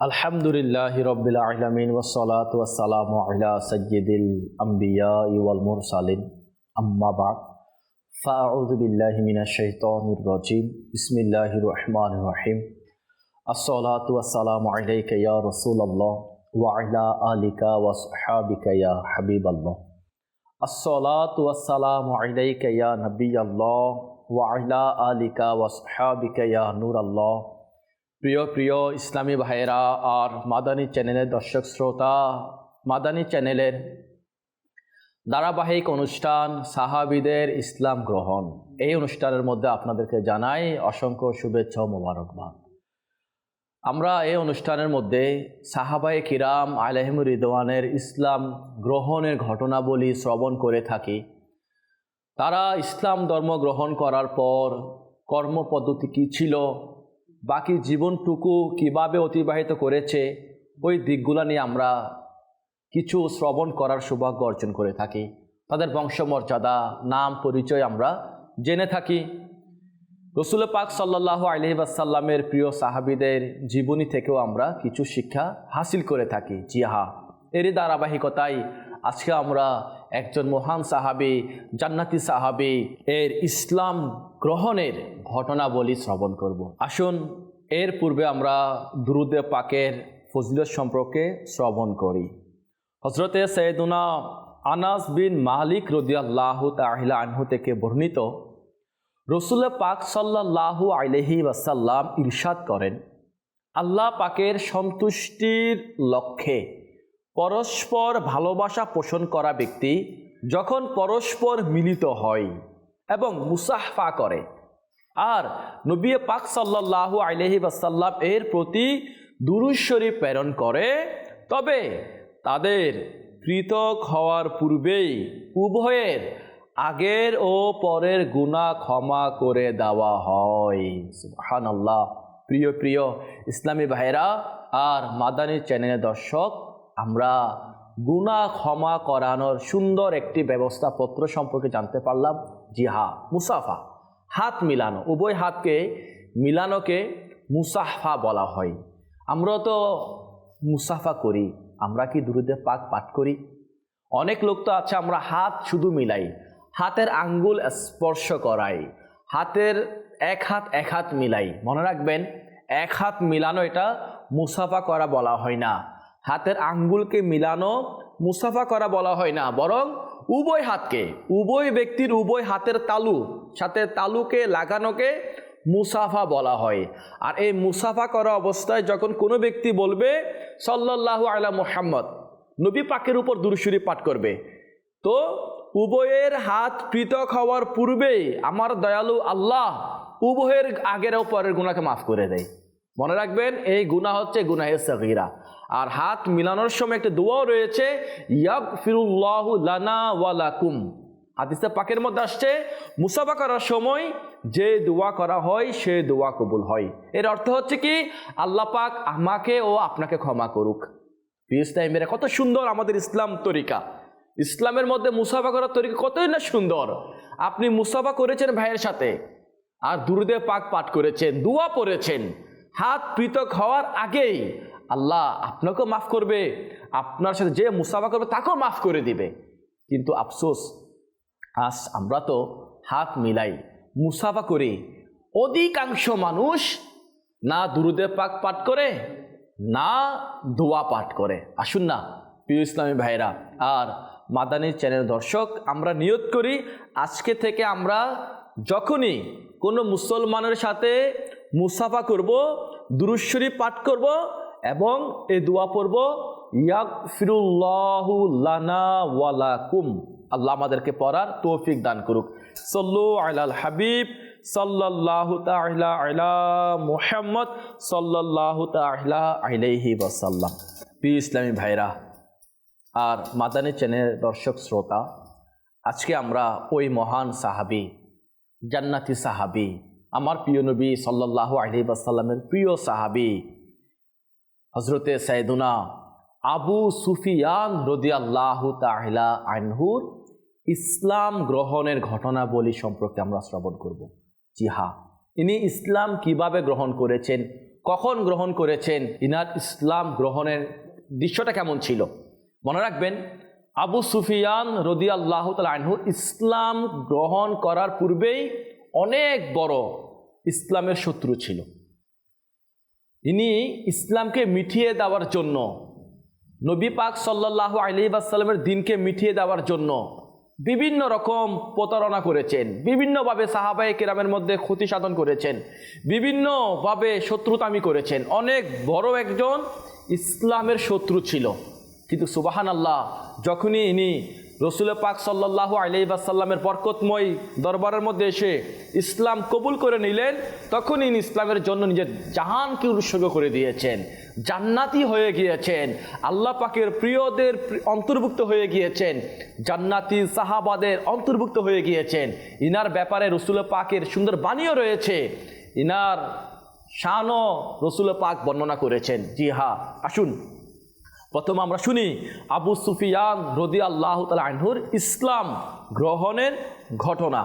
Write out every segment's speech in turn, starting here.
আলহামদুলিল্লাহ রবিল আলমিন ওসলাত ওয়াসালাম আলা সৈয়দিল আম্বিয়া ইউল মুরসালিন আম্মাবাদ ফাউদ বিল্লাহ মিনা শৈতানির রাজিম বিসমিল্লাহ রহমান রহিম আসসালাত ওয়াসালাম আলাইকা ইয়া রাসূলুল্লাহ ওয়া আলা আলিকা ওয়া সাহাবিকা ইয়া হাবিবাল্লাহ আসসালাত ওয়াসালাম আলাইকা ইয়া নবিয়াল্লাহ ওয়া আলা আলিকা ওয়া সাহাবিকা ইয়া নূরাল্লাহ প্রিয় প্রিয় ইসলামী ভাইয়েরা, আর মাদানী চ্যানেলের দর্শক শ্রোতা, মাদানী চ্যানেলের ধারাবাহিক অনুষ্ঠান সাহাবিদের ইসলাম গ্রহণ। এই অনুষ্ঠানের মধ্যে আপনাদেরকে জানাই অসংখ্য শুভেচ্ছা ও মোবারকবাদ। আমরা এই অনুষ্ঠানের মধ্যে সাহাবাই কিরাম আলহিম রিদওয়ানের ইসলাম গ্রহণের ঘটনাবলী শ্রবণ করে থাকি। তারা ইসলাম ধর্ম গ্রহণ করার পর কর্মপদ্ধতি কী ছিল বাকি জীবনটুকু কীভাবে অতিবাহিত করেছে, ওই দিকগুলো নিয়ে আমরা কিছু শ্রবণ করার সৌভাগ্য অর্জন করে থাকি। তাদের বংশমর্যাদা, নাম, পরিচয় আমরা জেনে থাকি। রসুল পাক সাল্লাহ আলহিবাসাল্লামের প্রিয় সাহাবিদের জীবনী থেকেও আমরা কিছু শিক্ষা হাসিল করে থাকি। জি হা এরই ধারাবাহিকতায় আজকে আমরা একজন মহান সাহাবি, জান্নাতি সাহাবি, এর ইসলাম গ্রহণের ঘটনাবলী শ্রবণ করব। আসুন, এর পূর্বে আমরা দুরুদে পাকের ফজিলত সম্পর্কে শ্রবণ করি হজরতে সৈয়দুনা আনাস বিন মালিক রদিয়াল্লাহ তাহিলা আনহু থেকে বর্ণিত, রসুল পাক সাল্লাহু আলহি ওয়াসাল্লাম ইরশাদ করেন, আল্লাহ পাকের সন্তুষ্টির লক্ষ্যে পরস্পর ভালোবাসা পোষণ করা ব্যক্তি যখন পরস্পর মিলিত হয় এবং মুসাহফা করে। আর নবী পাক সাল্লাহু আলহি ওয়াসাল্লাম এর প্রতি দুরুশ্বরী প্রেরণ করে, তবে তাদের পৃথক হওয়ার পূর্বেই উভয়ের আগের ও পরের গুণা ক্ষমা করে দেওয়া হয়। প্রিয় প্রিয় ইসলামী ভাইরা আর মাদানী চ্যানেলের দর্শক আমরা গুণা ক্ষমা করানোর সুন্দর একটি ব্যবস্থাপত্র সম্পর্কে জানতে পারলাম জি হা মুসাফা, হাত মিলানো। উভয় হাতকে মিলানোকে মুসাফা বলা হয়। আমরা তো মুসাফা করি, আমরা কি দুরুদে পাক পাঠ করি? অনেক লোক তো আছে, আমরা হাত শুধু মিলাই, হাতের আঙ্গুল স্পর্শ করাই, হাতের এক হাত এক হাত মিলাই। মনে রাখবেন, এক হাত মিলানো এটা মুসাফা করা বলা হয় না। হাতের আঙ্গুলকে মিলানো মুসাফা করা বলা হয় না, বরং উভয় হাতকে, উভয় ব্যক্তির উভয় হাতের তালু, সাথে তালুকে লাগানোকে মুসাফা বলা হয়। আর এই মুসাফা করা অবস্থায় যখন কোনো ব্যক্তি বলবে সাল্লাহ আলা মোহাম্মদ, নবী পাকের উপর দুরুসুরি পাঠ করবে, তো উভয়ের হাত পৃথক হওয়ার পূর্বেই আমার দয়ালু আল্লাহ উভয়ের আগের ও পরের গুণাকে মাফ করে দেয়। মনে রাখবেন, এই গুণা হচ্ছে গুনাহের সগিরা। আর হাত মিলানোর সময় একটা দোয়াও রয়েছে ইয়াব ফিরুল্লাহ ওয়ালাকুম পাকের মধ্যে আসছে, মুসাফা করার সময় যে দোয়া করা হয়, সে দোয়া কবুল হয়। এর অর্থ হচ্ছে কি, আল্লাহ পাক আমাকে ও আপনাকে ক্ষমা করুক। পিস কত সুন্দর আমাদের ইসলাম তরিকা। ইসলামের মধ্যে মুসাফা করার তরিকা কতই না সুন্দর। আপনি মুসাফা করেছেন ভাইয়ের সাথে, আর দুরুদে পাক পাঠ করেছেন, দোয়া পড়েছেন। হাত পৃথক হওয়ার আগেই আল্লাহ আপনাকেও মাফ করবে, আপনার সাথে যে মুসাফা করবে তাকেও মাফ করে দিবে। কিন্তু আফসোস আজ আমরা তো হাত মিলাই মুসাফা করি। অধিকাংশ মানুষ না দুরুদে পাক পাঠ করে, না দোয়া পাঠ করে। আসুন না, প্রিয় ইসলামী ভাইরা আর মাদানী চ্যানেল দর্শক, আমরা নিয়ত করি। আজকে থেকে আমরা যখনই কোনো মুসলমানের সাথে মুসাফা করব দুরুশ্বরী পাঠ করব এবং এই দোয়া পড়ব ইয়াক ফিরুল্লাহু লানা ওয়ালাকুম আল্লাহ আমাদেরকে পড়ার তৌফিক দান করুক। সল্লু আলাল হাবিব, সাল্লাল্লাহু তাআলা আলা মুহাম্মদ, সাল্লাল্লাহু তাআলা আলাইহি পি ইসলামী ভাইরা, আর মাদানী চ্যানেল দর্শক শ্রোতা, আজকে আমরা ওই মহান সাহাবি, জান্নাতি সাহাবি, আমার প্রিয় নবী সাল্লাল্লাহু আলাইহি প্রিয় সাহাবি হজরতে সাইদুনা আবু সুফিয়ান রদিয়াল্লাহ তাহলা আনহুর ইসলাম গ্রহণের ঘটনাবলী সম্পর্কে আমরা শ্রবণ করব। জি হা ইনি ইসলাম কীভাবে গ্রহণ করেছেন, কখন গ্রহণ করেছেন, ইনার ইসলাম গ্রহণের দৃশ্যটা কেমন ছিল? মনে রাখবেন, আবু সুফিয়ান রদি আল্লাহ আনহু ইসলাম গ্রহণ করার পূর্বেই অনেক বড় ইসলামের শত্রু ছিল। ইনি ইসলামকে মিঠিয়ে দেওয়ার জন্য, নবী পাক সাল্লাহ আলী আসাল্লামের দিনকে মিঠিয়ে দেওয়ার জন্য বিভিন্ন রকম প্রতারণা করেছেন, বিভিন্নভাবে সাহাবাই কেরামের মধ্যে ক্ষতি সাধন করেছেন, বিভিন্নভাবে শত্রুতামি করেছেন। অনেক বড় একজন ইসলামের শত্রু ছিল। কিন্তু সুবাহান আল্লাহ যখনই ইনি রসুল পাক সাল্লাহ আলাইসাল্লামের বরকতময় দরবারের মধ্যে এসে ইসলাম কবুল করে নিলেন তখন ইনি ইসলামের জন্য নিজের জাহানকে উৎসর্গ করে দিয়েছেন, জান্নাতি হয়ে গিয়েছেন, আল্লাহ পাকের প্রিয়দের অন্তর্ভুক্ত হয়ে গিয়েছেন, জান্নাতি সাহাবাদের অন্তর্ভুক্ত হয়ে গিয়েছেন। ইনার ব্যাপারে রসুল পাকের সুন্দর বাণীও রয়েছে। ইনার শানও রসুল পাক বর্ণনা করেছেন। জি হা আসুন। প্রথম আমরা শুনি, আবু সুফিয়ান রদি আল্লাহ আনহুর ইসলাম গ্রহণের ঘটনা।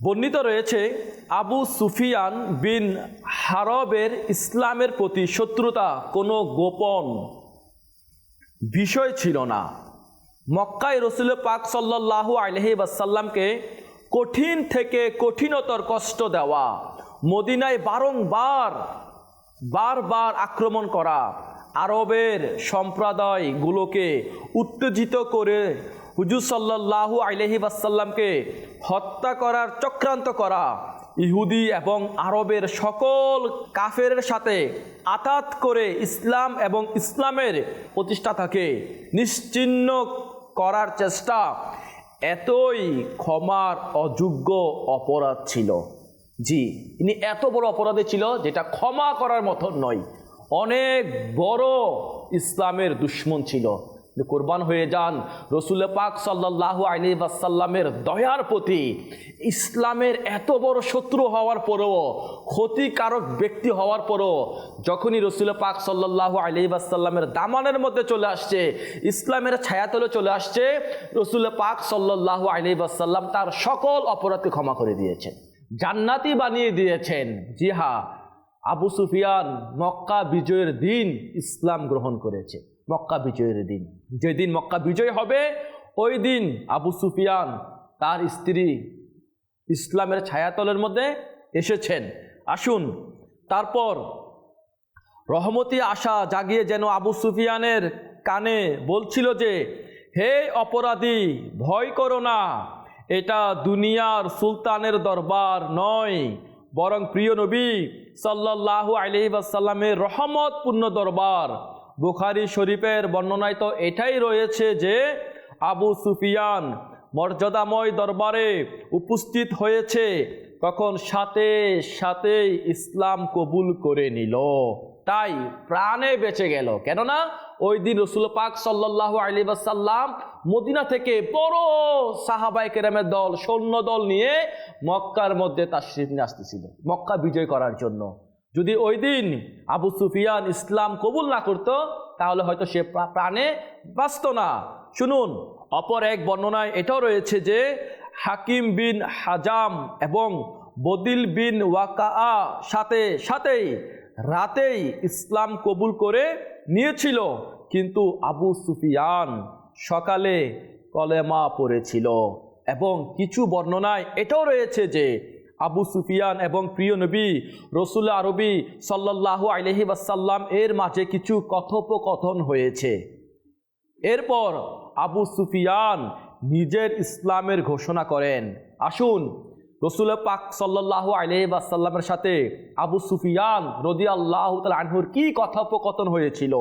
বর্ণিত রয়েছে, আবু সুফিয়ান বিন হারবের ইসলামের প্রতি শত্রুতা কোনো গোপন বিষয় ছিল না। মক্কায় রসুল পাক সাল্লাহ আলহি বাসাল্লামকে কঠিন থেকে কঠিনতর কষ্ট দেওয়া, মদিনায় বারংবার, বারবার আক্রমণ করা আরবের সম্প্রদায়গুলোকে উত্তেজিত করে হুজুর সাল্লাহু আলহি বাসাল্লামকে হত্যা করার চক্রান্ত করা, ইহুদি এবং আরবের সকল কাফের সাথে আতাত করে ইসলাম এবং ইসলামের প্রতিষ্ঠাতাকে নিশ্চিহ্ন করার চেষ্টা, এতই ক্ষমার অযোগ্য অপরাধ ছিল। জি, ইনি এত বড় অপরাধী ছিল যেটা ক্ষমা করার মতো নয়। অনেক বড় ইসলামের দুশ্মন ছিল। কোরবান হয়ে যান, রসুল পাক সাল্লাহ আলী বাসাল্লামের দয়ার প্রতি। ইসলামের এত বড় শত্রু হওয়ার পরেও, ক্ষতিকারক ব্যক্তি হওয়ার পরেও, যখনই রসুল পাক সাল্লাহ আলী বাসাল্লামের দামানের মধ্যে চলে আসছে, ইসলামের ছায়াতলে চলে আসছে, রসুল পাক সাল্লাহ আলী বাসাল্লাম তার সকল অপরাধকে ক্ষমা করে দিয়েছেন। জান্নাতি বানিয়ে দিয়েছেন। জি হ্যাঁ আবু সুফিয়ান মক্কা বিজয়ের দিন ইসলাম গ্রহণ করেছে। মক্কা বিজয়ের দিন। যেদিন মক্কা বিজয় হবে, ওই দিন আবু সুফিয়ান তার স্ত্রী ইসলামের ছায়াতলের মধ্যে এসেছেন। আসুন, তারপর রহমতি আশা জাগিয়ে যেন আবু সুফিয়ানের কানে বলছিল যে, হে অপরাধী, ভয় করো না। এটা দুনিয়ার সুলতানের দরবার নয়। বরং প্রিয় নবী সাল্লাহ আলহি আসাল্লামের রহমতপূর্ণ দরবার, বুখারি শরীফের বর্ণনায় তো এটাই রয়েছে যে আবু সুফিয়ান মর্যাদাময় দরবারে উপস্থিত হয়েছে তখন সাথে সাথেই ইসলাম কবুল করে নিল। তাই প্রাণে বেঁচে গেল। কেননা ওই দিন রসুল পাক সাল্লাহ আলী সাল্লাম মদিনা থেকে বড় সাহাবাই কেরামের দল, সৈন্য দল নিয়ে মক্কার মধ্যে তাশরিফ নিয়ে আসতেছিল। মক্কা বিজয় করার জন্য। যদি ওই দিন আবু সুফিয়ান ইসলাম কবুল না করত, তাহলে হয়তো সে প্রাণে বাঁচত না। শুনুন, অপর এক বর্ণনায় এটাও রয়েছে যে, হাকিম বিন হাজাম এবং বদিল বিন ওয়াকা সাথে সাথেই রাতেই ইসলাম কবুল করে নিয়েছিল, কিন্তু আবু সুফিয়ান সকালে কলেমা পড়েছিল। এবং কিছু বর্ণনায় এটাও রয়েছে যে, আবু সুফিয়ান এবং প্রিয় নবী রসুল আরবি সাল্লাল্লাহু আলহি ওয়াসাল্লাম এর মাঝে কিছু কথোপকথন হয়েছে। এরপর আবু সুফিয়ান নিজের ইসলামের ঘোষণা করেন। আসুন রসুল পাক সাল্লাহ আলহাসাল্লামের সাথে আবু সুফিয়ান রদি আল্লাহ আনহুর কি কথোপকথন হয়েছিল?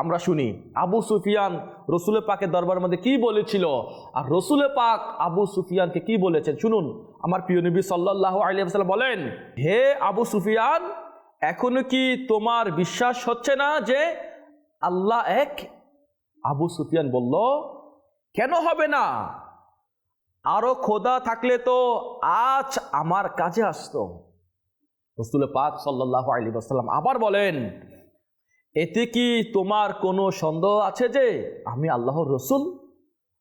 আমরা শুনি, আবু সুফিয়ান রসুল পাকের দরবার মধ্যে কি বলেছিল? আর রসুল পাক আবু সুফিয়ানকে কি বলেছেন? শুনুন, আমার প্রিয় নবী সাল্লাহ আলিয়াল্লাম বলেন, হে আবু সুফিয়ান, এখনও কি তোমার বিশ্বাস হচ্ছে না যে আল্লাহ এক? আবু সুফিয়ান বলল, কেন হবে না? আরও খোদা থাকলে তো আজ আমার কাজে আসতো। রসুল পাক সাল্লাহ আলী আসাল্লাম আবার বলেন, এতে কি তোমার কোনো সন্দেহ আছে যে আমি আল্লাহর রসুল?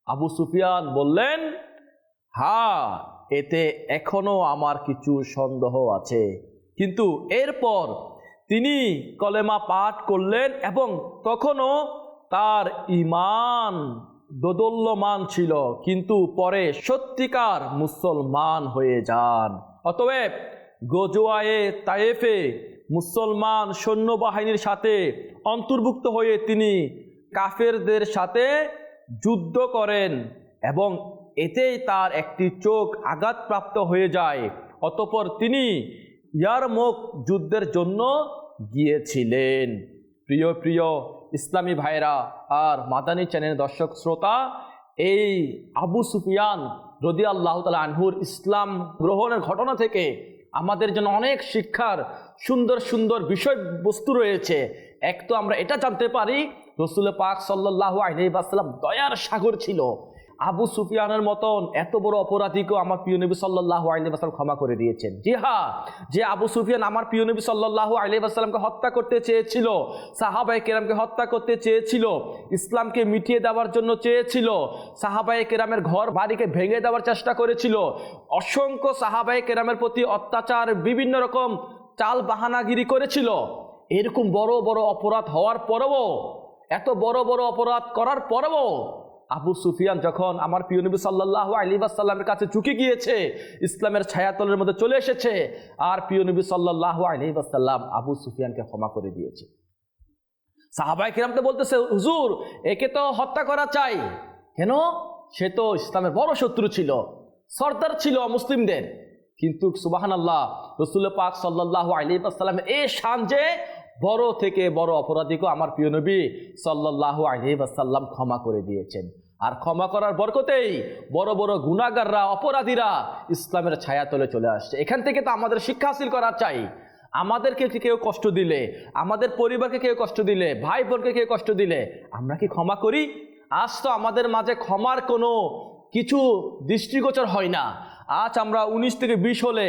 আবু সুফিয়ান বললেন হা এতে এখনও আমার কিছু সন্দেহ আছে। কিন্তু এরপর তিনি কলেমা পাঠ করলেন এবং তখনও তার ইমান দোদল্যমান ছিল, কিন্তু পরে সত্যিকার মুসলমান হয়ে যান। অতএব গজোয়ায়ে তায়েফে মুসলমান সৈন্যবাহিনীর সাথে অন্তর্ভুক্ত হয়ে তিনি কাফেরদের সাথে যুদ্ধ করেন এবং এতেই তার একটি চোখ আঘাতপ্রাপ্ত হয়ে যায়। অতপর তিনি ইয়ারমুখ যুদ্ধের জন্য গিয়েছিলেন। প্রিয় প্রিয় ইসলামী ভাইরা আর মাদানী চ্যানেলের দর্শক শ্রোতা, এই আবু সুফিয়ান রদি আল্লাহ তালা আনহুর ইসলাম গ্রহণের ঘটনা থেকে আমাদের জন্য অনেক শিক্ষার সুন্দর সুন্দর বিষয়বস্তু রয়েছে। এক তো আমরা এটা জানতে পারি, রসুল পাক সাল্লাহ আলহিবাসাল্লাম দয়ার সাগর ছিল। আবু সুফিয়ানের মতন এত বড় অপরাধীকেও আমার প্রিয় নবী সাল্লাহ আলহিবাসাল্লাম ক্ষমা করে দিয়েছেন। জি হ্যাঁ যে আবু সুফিয়ান আমার প্রিয় নবী সাল্লাহ আলহিবাসাল্লামকে হত্যা করতে চেয়েছিল সাহাবাই কেরামকে হত্যা করতে চেয়েছিল, ইসলামকে মিটিয়ে দেওয়ার জন্য চেয়েছিল সাহাবাই কেরামের ঘর বাড়িকে ভেঙে দেওয়ার চেষ্টা করেছিল, অসংখ্য সাহাবাই কেরামের প্রতি অত্যাচার বিভিন্ন রকম চাল বাহানাগিরি করেছিল। এরকম বড় বড় অপরাধ হওয়ার পরেও, এত বড় বড় অপরাধ করার পরেও আবু সুফিয়ান যখন আমার প্রিয় নবী সাল্লাহ আলী সাল্লামের কাছে চুকে গিয়েছে, ইসলামের ছায়াতলের মধ্যে চলে এসেছে, আর প্রিয় নবী সাল্লাহ আলী সাল্লাম আবু সুফিয়ানকে ক্ষমা করে দিয়েছে। সাহাবাই কিরাম তো বলতেছে, হুজুর, একে তো হত্যা করা চাই। কেন? সে তো ইসলামের বড় শত্রু ছিল, সর্দার ছিল মুসলিমদের। কিন্তু সুবাহান আল্লাহ রসুল পাক সাল্লাহ আলী আসসালামের এই শান যে বড় থেকে বড় অপরাধীকে আমার প্রিয় নবী সাল্লাহ আলী আসাল্লাম ক্ষমা করে দিয়েছেন। আর ক্ষমা করার বরকতেই বড় বড় গুণাগাররা অপরাধীরা ইসলামের ছায়া তলে চলে আসছে। এখান থেকে তো আমাদের শিক্ষা হাসিল করা চাই। আমাদেরকে কেউ কষ্ট দিলে? আমাদের পরিবারকে কেউ কষ্ট দিলে? ভাই বোনকে কেউ কষ্ট দিলে? আমরা কি ক্ষমা করি? আজ তো আমাদের মাঝে ক্ষমার কোনো কিছু দৃষ্টিগোচর হয় না। আজ আমরা উনিশ থেকে বিশ হলে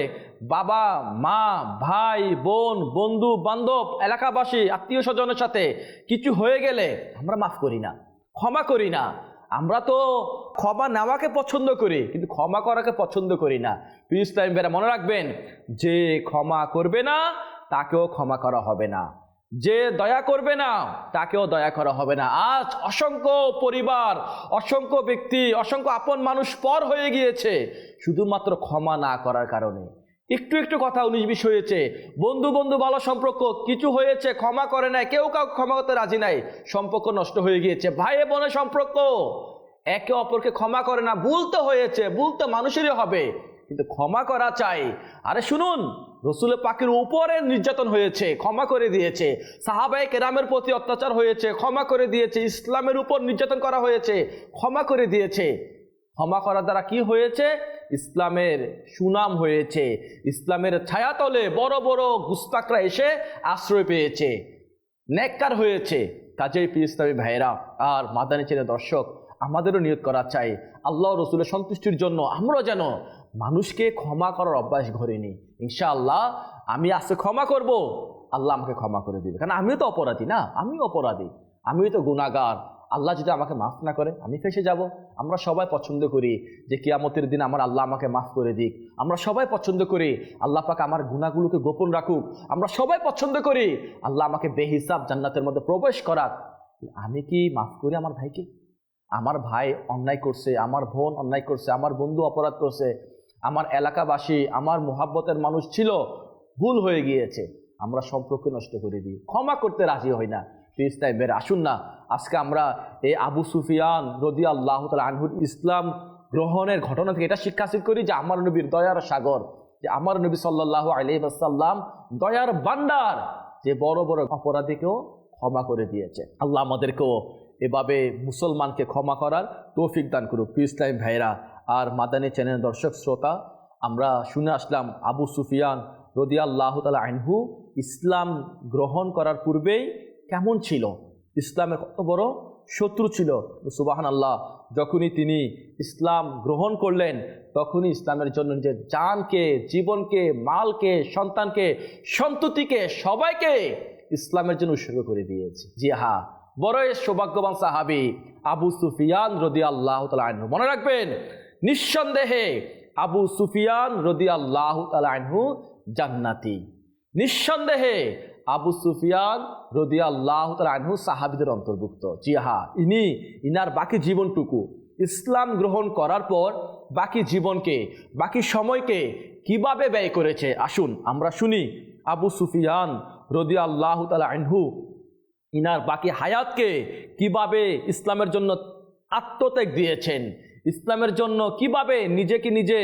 বাবা, মা, ভাই, বোন, বন্ধু, বান্ধব, এলাকাবাসী, আত্মীয় স্বজনের সাথে কিছু হয়ে গেলে আমরা মাফ করি না, ক্ষমা করি না। আমরা তো ক্ষমা নেওয়াকে পছন্দ করি, কিন্তু ক্ষমা করাকে পছন্দ করি না। প্লিজ টাইম বেড়া মনে রাখবেন, যে ক্ষমা করবে না, তাকেও ক্ষমা করা হবে না। যে দয়া করবে না, তাকেও দয়া করা হবে না। আজ অসংখ্য পরিবার, অসংখ্য ব্যক্তি, অসংখ্য আপন মানুষ পর হয়ে গিয়েছে, শুধুমাত্র ক্ষমা না করার কারণে। একটু একটু কথা উনিশ বিশ হয়েছে। বন্ধু বন্ধু ভালো সম্পর্ক কিছু হয়েছে, ক্ষমা করে নাই, কেউ কাউ ক্ষমা করতে রাজি নাই, সম্পর্ক নষ্ট হয়ে গিয়েছে। ভাই বোনের সম্পর্ক, একে অপরকে ক্ষমা করে না, ভুল তো হয়েছে, ভুল তো মানুষেরই হবে, কিন্তু ক্ষমা করা চাই। আরে শুনুন রসুল পাকের উপরে নির্যাতন হয়েছে, ক্ষমা করে দিয়েছে। সাহাবাই কেরামের প্রতি অত্যাচার হয়েছে, ক্ষমা করে দিয়েছে। ইসলামের উপর নির্যাতন করা হয়েছে, ক্ষমা করে দিয়েছে। ক্ষমা করার দ্বারা কি হয়েছে? ইসলামের সুনাম হয়েছে। ইসলামের ছায়াতলে বড় বড় গুস্তাকরা এসে আশ্রয় পেয়েছে, নেককার হয়েছে। কাজেই পি ইসলামী ভাইয়েরা, আর মাদানি ছেলে দর্শক, আমাদেরও নিয়োগ করা চাই। আল্লাহ রসুলের সন্তুষ্টির জন্য আমরা যেন মানুষকে ক্ষমা করার অভ্যাস ঘরেনি ইনশাআল্লাহ, আমি আজকে ক্ষমা করব, আল্লাহ আমাকে ক্ষমা করে দিবে। কারণ আমিও তো অপরাধী না, আমিও অপরাধী। আমিও তো গুণাগার আল্লাহ যদি আমাকে মাফ না করে, আমি ফেসে যাব। আমরা সবাই পছন্দ করি যে কিয়ামতের দিন আমার আল্লাহ আমাকে মাফ করে দিক। আমরা সবাই পছন্দ করি, আল্লাহ পাক আমার গুণাগুলোকে গোপন রাখুক। আমরা সবাই পছন্দ করি, আল্লাহ আমাকে বেহিসাব জান্নাতের মধ্যে প্রবেশ করাক। আমি কি মাফ করি আমার ভাইকে? আমার ভাই অন্যায় করছে, আমার বোন অন্যায় করছে, আমার বন্ধু অপরাধ করছে। আমার এলাকাবাসী, আমার মোহাব্বতের মানুষ ছিল, ভুল হয়ে গিয়েছে। আমরা সম্পর্ক নষ্ট করে দিই। ক্ষমা করতে রাজি হই না। প্লিজ তাই বের আসুন না। আজকে আমরা এই আবু সুফিয়ান রদি আল্লাহ আনহুর ইসলাম গ্রহণের ঘটনা থেকে এটা শিক্ষা করি যে আমার নবীর দয়ার সাগর, যে আমার নবী সাল্লাহ আলহিবাসাল্লাম দয়ার বান্ডার যে বড় বড় অপরাধীকেও ক্ষমা করে দিয়েছে। আল্লাহ আমাদেরকেও এভাবে মুসলমানকে ক্ষমা করার তৌফিক দান করুক। প্লিজ টাইম ভাইরা আর মাদানী চ্যানেল দর্শক শ্রোতা, আমরা শুনে আসলাম আবু সুফিয়ান রদিয়া আল্লাহ তালা আইনহু ইসলাম গ্রহণ করার পূর্বেই কেমন ছিল? ইসলামের কত বড় শত্রু ছিল? সুবাহান আল্লাহ যখনই তিনি ইসলাম গ্রহণ করলেন, তখনই ইসলামের জন্য যে জানকে, জীবনকে, মালকে, সন্তানকে, সন্ততিকে, সবাইকে ইসলামের জন্য উৎসর্গ করে দিয়েছে। জি হা বড় সৌভাগ্যবান সাহাবি আবু সুফিয়ান রদি আল্লাহ আনহু। মনে রাখবেন নিঃসন্দেহে আবু সুফিয়ান রদি আল্লাহ আনহু জান্নাতি। নিঃসন্দেহে আবু সুফিয়ান রদি আল্লাহ আনহু সাহাবিদের অন্তর্ভুক্ত। জি হা ইনি, ইনার বাকি জীবনটুকু ইসলাম গ্রহণ করার পর বাকি জীবনকে, বাকি সময়কে কীভাবে ব্যয় করেছে? আসুন, আমরা শুনি আবু সুফিয়ান রদি আল্লাহ তালা আনহু ইনার বাকি হায়াতকে কীভাবে ইসলামের জন্য আত্মত্যাগ দিয়েছেন? ইসলামের জন্য কীভাবে নিজেকে নিজে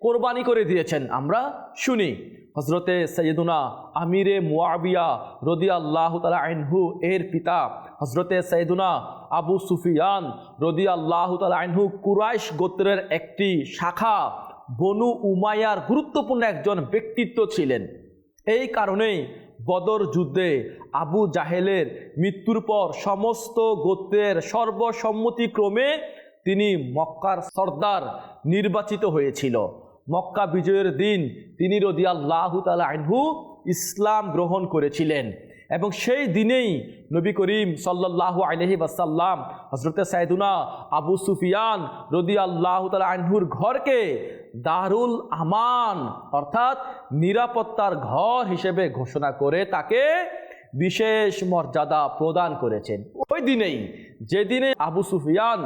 কোরবানি করে দিয়েছেন আমরা শুনি। হজরতে সৈয়দুনা আমিরে মুআবিয়া রদি আল্লাহ তালা আনহু এর পিতা হজরতে সৈয়দুনা আবু সুফিয়ান রদি আল্লাহ তালা আনহু কুরাইশ গোত্রের একটি শাখা বনু উমায়ার গুরুত্বপূর্ণ একজন ব্যক্তিত্ব ছিলেন। এই কারণেই বদর যুদ্ধে আবু জাহেলের মৃত্যুর পর সমস্ত গোত্রের সর্বসম্মতিক্রমে তিনি মক্কার সর্দার নির্বাচিত হয়েছিল। মক্কা বিজয়ের দিন তিনি রদিয়াল্লাহু তালা আনহু ইসলাম গ্রহণ করেছিলেন। এবং সেই দিনেই নবী করিম সাল্লাল্লাহু আলহি বাসাল্লাম হজরতে সাইদুনা আবু সুফিয়ান রদি আল্লাহ তালা আনহুর ঘরকে দারুল আমান অর্থাৎ নিরাপত্তার ঘর হিসেবে ঘোষণা করে তাকে বিশেষ মর্যাদা প্রদান করেছেন। ওই দিনেই, যেদিনে আবু সুফিয়ান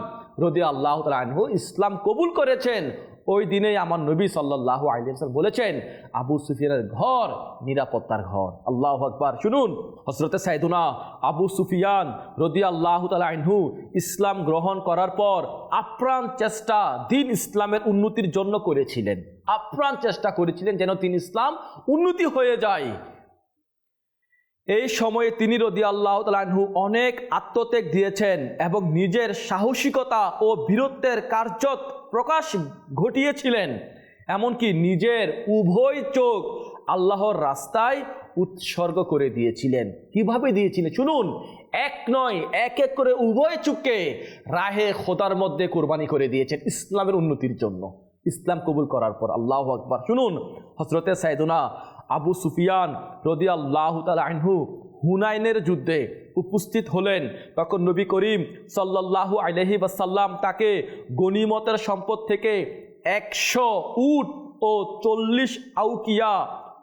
রদি আল্লাহ তালা আনহু ইসলাম কবুল করেছেন, ওই দিনেই আমার নবী সাল্লাহ আলিয়াল বলেছেন, আবু সুফিয়ানের ঘর নিরাপত্তার ঘর। আল্লাহ আকবার। শুনুন হজরতে সাইদুনা আবু সুফিয়ান রদি আল্লাহ তালা আনহু ইসলাম গ্রহণ করার পর আপ্রাণ চেষ্টা দিন ইসলামের উন্নতির জন্য করেছিলেন। আপ্রাণ চেষ্টা করেছিলেন যেন তিনি ইসলাম উন্নতি হয়ে যায়। এই সময়ে তিনি রদি আল্লাহ তালাহু অনেক আত্মত্যাগ দিয়েছেন এবং নিজের সাহসিকতা ও বীরত্বের কার্য প্রকাশ ঘটিয়েছিলেন। এমনকি নিজের উভয় চোখ আল্লাহর রাস্তায় উৎসর্গ করে দিয়েছিলেন। কীভাবে দিয়েছিলেন? শুনুন, এক নয়, এক এক করে উভয় চোখকে রাহে খোদার মধ্যে কোরবানি করে দিয়েছেন ইসলামের উন্নতির জন্য। ইসলাম কবুল করার পর আল্লাহ আকবার। শুনুন হজরতে সাইদুনা আবু সুফিয়ান রদি আল্লাহ আনহু হুনাইনের যুদ্ধে উপস্থিত হলেন। তখন নবী করিম সাল্লাল্লাহু আলহি বাসাল্লাম তাকে গনিমতের সম্পদ থেকে একশো উট ও চল্লিশ আউকিয়া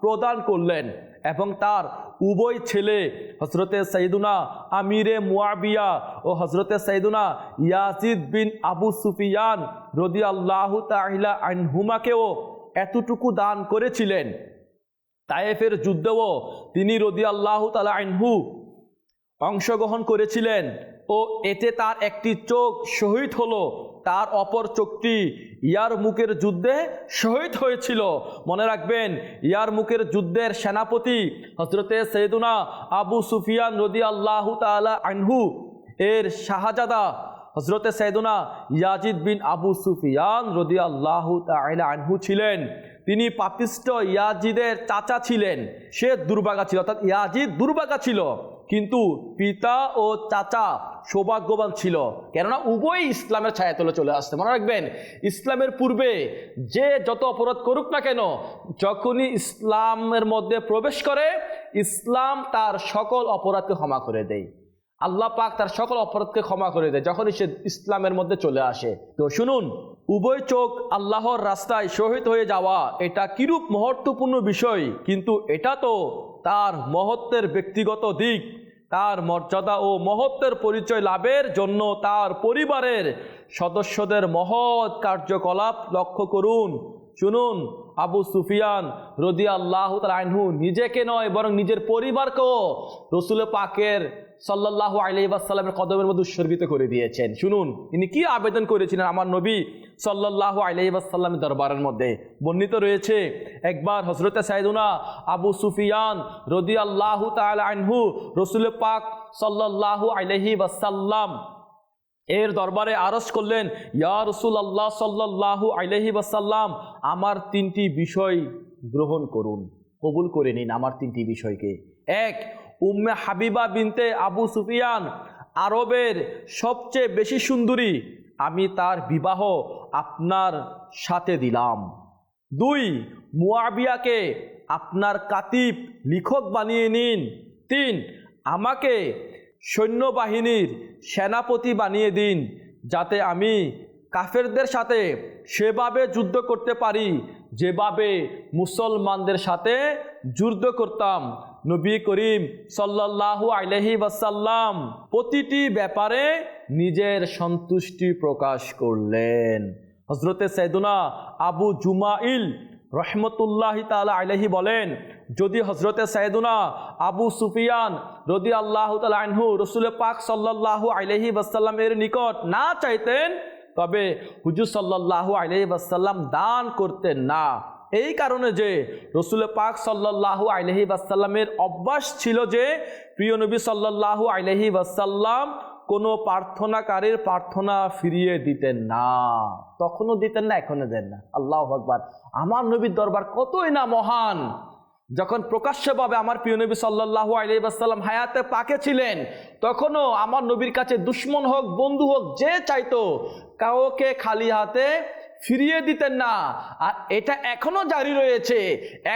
প্রদান করলেন এবং তার উভয় ছেলে হজরতে সৈদুনা আমিরে মুয়াবিয়া ও হজরতে সৈদুনা ইয়াজিদ বিন আবু সুফিয়ান রদি আল্লাহ তাহিলা আনহুমাকেও এতটুকু দান করেছিলেন। তায়েফের যুদ্ধেও তিনি রদি আল্লাহ তালা আইনহু অংশগ্রহণ করেছিলেন ও এতে তার একটি চোখ শহীদ হলো, তার অপর চোখটি ইয়ার মুখের যুদ্ধে শহীদ হয়েছিল। মনে রাখবেন, ইয়ার মুখের যুদ্ধের সেনাপতি হজরতে সৈদুনা আবু সুফিয়ান রদি আল্লাহ তালা আনহু, এর শাহজাদা হজরতে সৈদুনা ইয়াজিদ বিন আবু সুফিয়ান রদি আল্লাহ তালা আনহু ছিলেন। তিনি পাপিষ্ট ইয়াজিদের চাচা ছিলেন। সে দুর্ভাগা ছিল, অর্থাৎ ইয়াজিদ দুর্ভাগা ছিল, কিন্তু পিতা ও চাচা সৌভাগ্যবান ছিল। কেননা উভয়ই ইসলামের ছায়া ছায়াতলে চলে আসতে মনে রাখবেন, ইসলামের পূর্বে যে যত অপরাধ করুক না কেন, যখনই ইসলামের মধ্যে প্রবেশ করে, ইসলাম তার সকল অপরাধকে ক্ষমা করে দেয়। আল্লাহ পাক তার সকল অপরাধকে ক্ষমা করে দেয়, যখনই সে ইসলামের মধ্যে চলে আসে। তো শুনুন উভয় চোখ আল্লাহর রাস্তায় শহীদ হয়ে যাওয়া, এটা কিরূপ মহত্বপূর্ণ বিষয়? কিন্তু এটা তো তার মহত্বের ব্যক্তিগত দিক। তার মর্যাদা ও মহত্বের পরিচয় লাভের জন্য তার পরিবারের সদস্যদের মহৎ কার্যকলাপ লক্ষ্য করুন। শুনুন, আবু সুফিয়ান রদি আল্লাহ আইনহু নিজেকে নয়, বরং নিজের পরিবারকেও রসুল পাকের সাল্লাহ আলহিবাসাল্লামের কদমের মধ্যে উৎসর্গিত করে দিয়েছেন। শুনুন তিনি কি আবেদন করেছিলেন আমার নবী সাল্লাহ আলহিবাসাল্লামের দরবারের মধ্যে? বর্ণিত রয়েছে, একবার হজরত সাইদুনা আবু সুফিয়ান রদি আল্লাহ আনহু রসুল পাক সাল্লাহ আলহি ওয়াসাল্লাম এর দরবারে আরজ করলেন, ইয়া রসুল আল্লাহ সাল্লাহু আলহি ওয়াসাল্লাম, আমার তিনটি বিষয় গ্রহণ করুন, কবুল করে নিন আমার তিনটি বিষয়কে। এক উম্মে হাবিবা বিনতে আবু সুফিয়ান আরবের সবচেয়ে বেশি সুন্দরী। আমি তার বিবাহ আপনার সাথে দিলাম। দুই, মুয়াবিয়াকে আপনার কাতিব লিখক বানিয়ে নিন। তিন, আমাকে সৈন্যবাহিনীর সেনাপতি বানিয়ে দিন, যাতে আমি কাফেরদের সাথে সেভাবে যুদ্ধ করতে পারি, যেভাবে মুসলমানদের সাথে যুদ্ধ করতাম। নবী করিম সাল্লাল্লাহু আলহি ওয়াসাল্লাম প্রতিটি ব্যাপারে নিজের সন্তুষ্টি প্রকাশ করলেন। হজরতে সৈদুনা আবু জুমাইল রহমতুল্লাহ তালা আলহি বলেন, যদি হজরতে সৈদুনা আবু সুফিয়ান রদি আল্লাহ তালা আনহু রসুল পাক সাল্লাল্লাহু আলহি ওয়াসাল্লামের নিকট না চাইতেন, তবে হুজুর সাল্লাল্লাহু আলহি ওয়াসাল্লাম দান করতেন না। এই কারণে যে রসুল পাক সাল্লাল্লাহু আলহি ওয়াসাল্লামের অভ্যাস ছিল যে প্রিয় নবী সাল্লাল্লাহু আলহি ওয়াসাল্লাম কোনো প্রার্থনাকারীর প্রার্থনা ফিরিয়ে দিতেন না। তখনও দিতেন না এখনও দেন না। আল্লাহ আকবার। আমার নবীর দরবার কতই না মহান। যখন প্রকাশ্যভাবে আমার প্রিয় নবী সাল্লাহ আলিবাসাল্লাম হায়াতে পাকে ছিলেন, তখনও আমার নবীর কাছে দুশ্মন হোক, বন্ধু হোক, যে চাইতো, কাউকে খালি হাতে ফিরিয়ে দিতেন না। আর এটা এখনও জারি রয়েছে।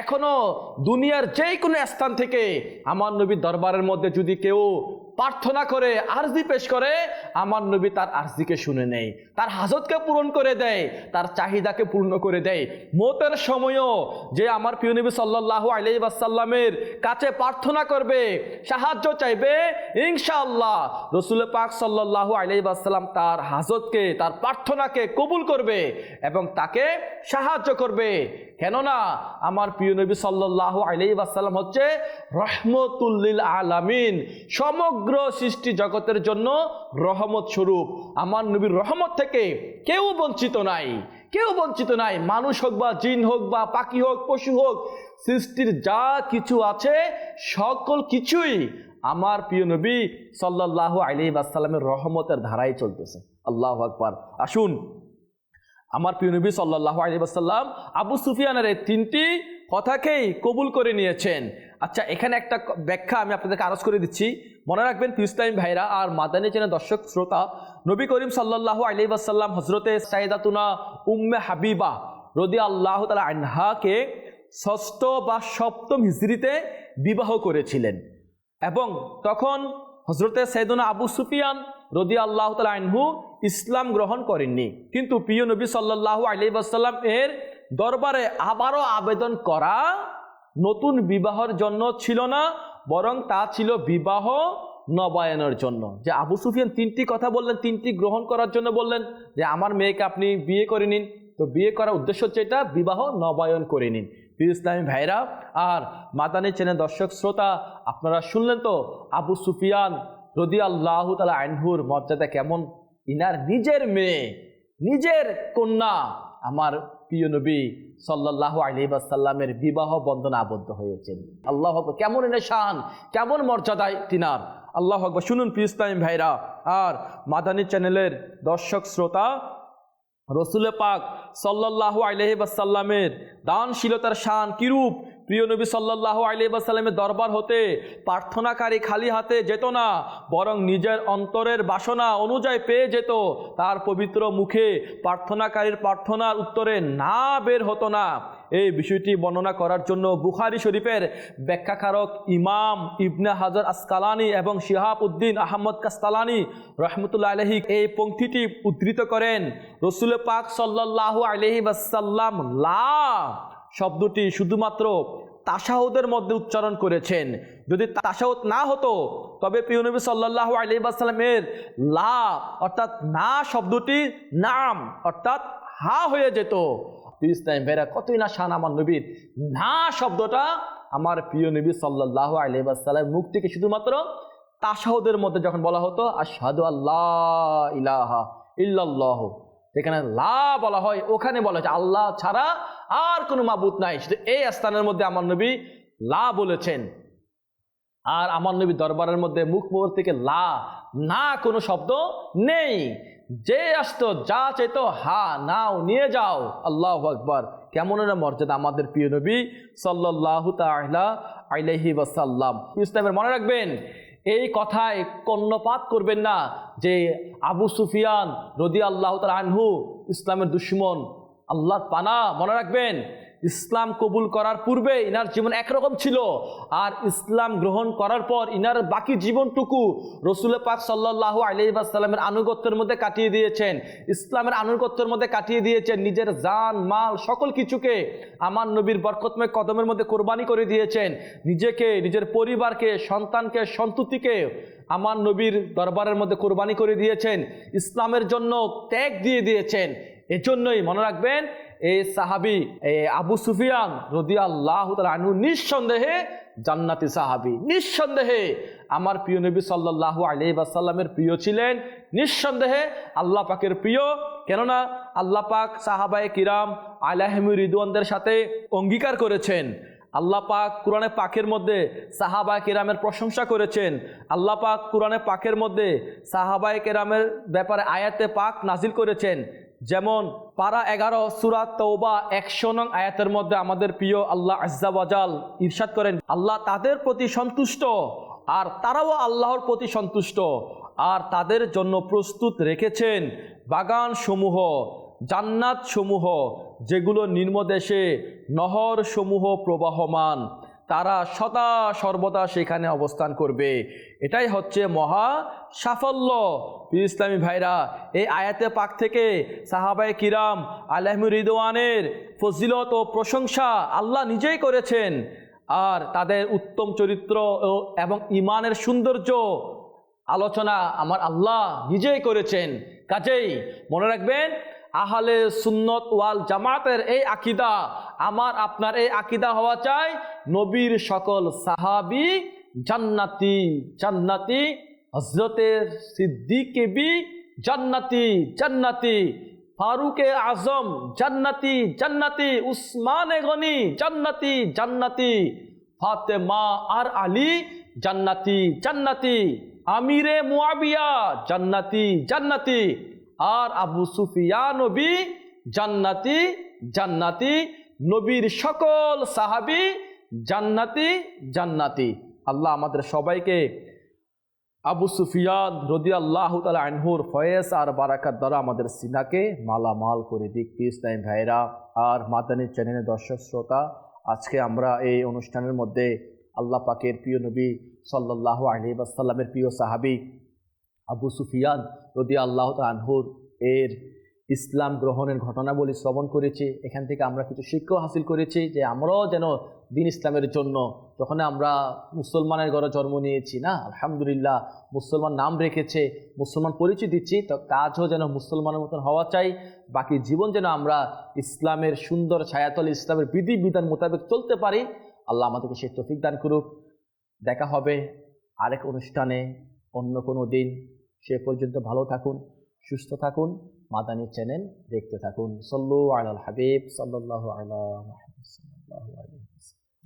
এখনও দুনিয়ার যে কোনো স্থান থেকে। আমার নবীর দরবারের মধ্যে যদি কেউ প্রার্থনা করে, আরজি পেশ করে, আমার নবী তার আরজিকে শুনে নেয়। তার হাজতকে পূরণ করে দেয়, তার চাহিদাকে পূর্ণ করে দেয়। মতের সময়ও যে আমার প্রিয় নবী সাল্লাহ আলাই বাসাল্লামের কাছে প্রার্থনা করবে, সাহায্য চাইবে, ইনশাআল্লাহ রসুল পাক সাল্লাহ আলাই বাসাল্লাম তার হাজতকে, তার প্রার্থনাকে কবুল করবে এবং তাকে সাহায্য করবে। কেননা আমার প্রিয় নবী সাল্লাহ আলাই বাসাল্লাম হচ্ছে রহমতুল্লিল আলামিন, সমগ্র সৃষ্টি জগতের জন্য রহমত স্বরূপ। আমার নবীর রহমত থেকে কেউ বঞ্চিত নাই। কেউ বঞ্চিত নাই। মানুষ হোক বা জিন হোক বা পাখি হোক, পশু হোক, সৃষ্টির যা কিছু আছে, সকল কিছুই আমার প্রিয় নবী সাল্লাহ আলী আসসালামের রহমতের ধারায় চলতেছে। আল্লাহ আকবার। আসুন, আমার প্রিয় নবী সাল্লাহ আলী আসাল্লাম আবু সুফিয়ানের এই তিনটি কথাকেই কবুল করে নিয়েছেন। আচ্ছা এখানে একটা ব্যাখ্যা আমি আপনাদেরকে আরজ করে দিচ্ছি। মনে রাখবেন পিউস্তাইম ভাইরা আর মাদানী চেনের দর্শক, শ্রোতা, নবী করিম সাল্লাহ আলী আসাল্লাম হজরতে সাইদাতুনা উম্মে হাবিবা রদি আল্লাহ তালা আনহাকে ষষ্ঠ বা সপ্তম হিজড়িতে বিবাহ করেছিলেন। এবং তখন হজরতে সৈদুনা আবু সুফিয়ান রদি আল্লাহ তালা আনহু ইসলাম গ্রহণ করেননি। কিন্তু প্রিয় নবী সাল্লাহ আলি আসাল্লাম এর দরবারে আবারও আবেদন করা নতুন বিবাহর জন্য ছিল না, বরং তা ছিল বিবাহ নবায়নের জন্য। যে আবু সুফিয়ান তিনটি কথা বললেন, তিনটি গ্রহণ করার জন্য বললেন, যে আমার মেয়েকে আপনি বিয়ে করে নিন। তো বিয়ে করার উদ্দেশ্য হচ্ছে এটা, বিবাহ নবায়ন করে নিন। প্রিয় ইসলামী ভাইরা, আর মাদানী চেনের দর্শক শ্রোতা, আপনারা শুনলেন তো আবু সুফিয়ান রদি আল্লাহ তালা আইনহুর মর্যাদা কেমন? ইনার নিজের মেয়ে, নিজের কন্যা, আমার প্রিয় নবী সাল্লাহ আলিবাসাল্লামের বিবাহ বন্ধন আবদ্ধ হয়েছেন। আল্লাহ কেমন এনে শান? কেমন মর্যাদায় তিনার? আল্লাহ আকবর। শুনুন পিস্তাইম ভাইরা, আর মাদানী চ্যানেলের দর্শক, শ্রোতা, রসুল পাক সাল্লাহ আলহিবাসাল্লামের দানশীলতার শান কিরূপ? প্রিয় নবী সাল্লাহু আলহিবাসাল্লামের দরবার হতে প্রার্থনাকারী খালি হাতে যেত না, বরং নিজের অন্তরের বাসনা অনুযায়ী পেয়ে যেত। তার পবিত্র মুখে প্রার্থনাকারীর প্রার্থনার উত্তরে না বের হতো না। এই বিষয়টি বর্ণনা করার জন্য বুখারি শরীফের ব্যাখ্যাকারক ইমাম ইবনে হাজার আসকালানি এবং শিহাব উদ্দিন আহমদ কাস্তালানি রহমতুল্লা আলহি এই পঙ্ক্তিটি উদ্ধৃত করেন, রসুল পাক সাল্লাহু আলহি বাসাল্লাম লা শব্দটি শুধুমাত্র তাসাহুদের মধ্যে উচ্চারণ করেছেন। যদি তাসাহুদ না হতো, তবে প্রিয় নবী সাল্লাহ আলি বাসাল্লামের লা অর্থাৎ না শব্দটি নাম অর্থাৎ হা হয়ে যেত। ইসলাম ভাইরা, কতই না শান আমার নবীর না শব্দটা আমার প্রিয় নবী সাল্লাহ আলিবাসাল্লামের মুখ থেকে শুধুমাত্র তাসাহুদের মধ্যে যখন বলা হতো আর আশহাদু আল্লাহ ইলাহা ইল্লাল্লাহ। যেখানে লা বলা হয়, ওখানে বলা হয়েছে, আল্লাহ ছাড়া আর কোনো মাবুত নাই। শুধু এই স্থানের মধ্যে আমার নবী লা বলেছেন। আর আমার নবী দরবারের মধ্যে মুখ মোহর থেকে লা, না কোনো শব্দ নেই। যে আসতো, যা চাইতো, হা, নাও, নিয়ে যাও। আল্লাহ আকবর। কেমন মর্যাদা আমাদের প্রিয় নবী সাল্লাহ তাহলা আইলাহি ওয়াসাল্লাম। ইসলামের মনে রাখবেন এই কথায় কর্ণপাত করবেন না যে আবু সুফিয়ান রদি আল্লাহ আনহু ইসলামের দুশ্মন। আল্লাহর পানা মনে রাখবেন। ইসলাম কবুল করার পূর্বে ইনার জীবন একরকম ছিল। আর ইসলাম গ্রহণ করার পর ইনার বাকি জীবনটুকু রসুল পাক সাল্লাহ আলিবাসাল্লামের আনুগত্যের মধ্যে কাটিয়ে দিয়েছেন। ইসলামের আনুগত্যের মধ্যে কাটিয়ে দিয়েছেন। নিজের জান, মাল, সকল কিছুকে আমার নবীর বরকতময় কদমের মধ্যে কোরবানি করে দিয়েছেন। নিজেকে, নিজের পরিবারকে, সন্তানকে, সন্ততিকে আমার নবীর দরবারের মধ্যে কোরবানি করে দিয়েছেন। ইসলামের জন্য ত্যাগ দিয়ে দিয়েছেন। এজন্যই মনে রাখবেন, এই সাহাবি আবু সুফিয়ান রদি আল্লাহ আনু নিঃসন্দেহে জান্নাতি সাহাবি। নিঃসন্দেহে আমার প্রিয় নবী সাল্লাহ আলি বাসাল্লামের প্রিয় ছিলেন। নিঃসন্দেহে আল্লাহ পাকের প্রিয়। কেননা আল্লাহ পাক সাহাবায়ে কিরাম আলাহমি রিদুয়ানদের সাথে অঙ্গীকার করেছেন। আল্লাহ পাক কোরআনে পাকের মধ্যে সাহাবায় কেরামের প্রশংসা করেছেন। আল্লাহ পাক কোরআনে পাকের মধ্যে সাহাবায় কেরামের ব্যাপারে আয়াতে পাক নাজিল করেছেন। যেমন পারা এগারো সুরাত তৌবা একশো নং আয়াতের মধ্যে আমাদের প্রিয় আল্লাহ আজ্জাবাজাল ইরশাদ করেন, আল্লাহ তাদের প্রতি সন্তুষ্ট আর তারাও আল্লাহর প্রতি সন্তুষ্ট আর তাদের জন্য প্রস্তুত রেখেছেন বাগান সমূহ জান্নাত সমূহ যেগুলো নিম্নদেশে নহর সমূহ প্রবাহমান। তারা সদা সর্বদা সেখানে অবস্থান করবে। এটাই হচ্ছে মহা সাফল্য। ইসলামী ভাইরা, এই আয়াতে পাক থেকে সাহাবায়ে কিরাম আলহমুর রিদওয়ানের ফজিলত ও প্রশংসা আল্লাহ নিজেই করেছেন। আর তাদের উত্তম চরিত্র ও- এবং ইমানের সৌন্দর্য আলোচনা আমার আল্লাহ নিজেই করেছেন। কাজেই মনে রাখবেন আহলে সুন্নত ওয়াল জামাতের এই আকিদা, আমার আপনার এই আকিদা হওয়া চাই নবীর সকল সাহাবি জান্নাতি জান্নাতি হজরতের সিদ্দিকে বি জান্নাতি জান্নাতি, ফারুকে আজম জান্নাতি জান্নাতি, উসমানে গনি জান্নাতি জান্নাতি, ফাতেমা আর আলী জান্নাতি জান্নাতি, আমিরে মুয়াবিয়া জান্নাতি জান্নাতি আর আবু সুফিয়া নবী জান্নাতি জান্নাতি, নবীর সকল সাহাবি জান্নাতি জান্নাতি। আল্লাহ আমাদের সবাইকে আবু সুফিয়ান রদি আল্লাহ তালা আনহুর ফয়েজ আর বারাকাত দ্বারা আমাদের সিনাকে মালামাল করে দিক। পিস টাইম ভাইরা আর মাদানী চ্যানেলের দর্শক শ্রোতা, আজকে আমরা এই অনুষ্ঠানের মধ্যে আল্লাহ পাকের প্রিয় নবী সাল্লাহ আলহি আসাল্লামের প্রিয় সাহাবি আবু সুফিয়ান রদি আল্লাহ আনহুর এর ইসলাম গ্রহণের ঘটনাবলী শ্রবণ করেছি। এখান থেকে আমরা কিছু শিক্ষা হাসিল করেছি যে আমরাও যেন দিন ইসলামের জন্য যখন আমরা মুসলমানের ঘরে জন্ম নিয়েছি, না? আলহামদুলিল্লাহ, মুসলমান নাম রেখেছে, মুসলমান পরিচয় দিচ্ছি, তো কাজও যেন মুসলমানের মতন হওয়া চাই। বাকি জীবন যেন আমরা ইসলামের সুন্দর ছায়াতল, ইসলামের বিধি বিধান মোতাবেক চলতে পারি। আল্লাহ আমাদেরকে সে তফিক দান করুক। দেখা হবে আরেক অনুষ্ঠানে অন্য কোনো দিন। সে পর্যন্ত ভালো থাকুন, সুস্থ থাকুন, মাদানী চ্যানেল দেখতে থাকুন। সল্লু আলাল হাবিব সাল্লাহ আলা আলাইহি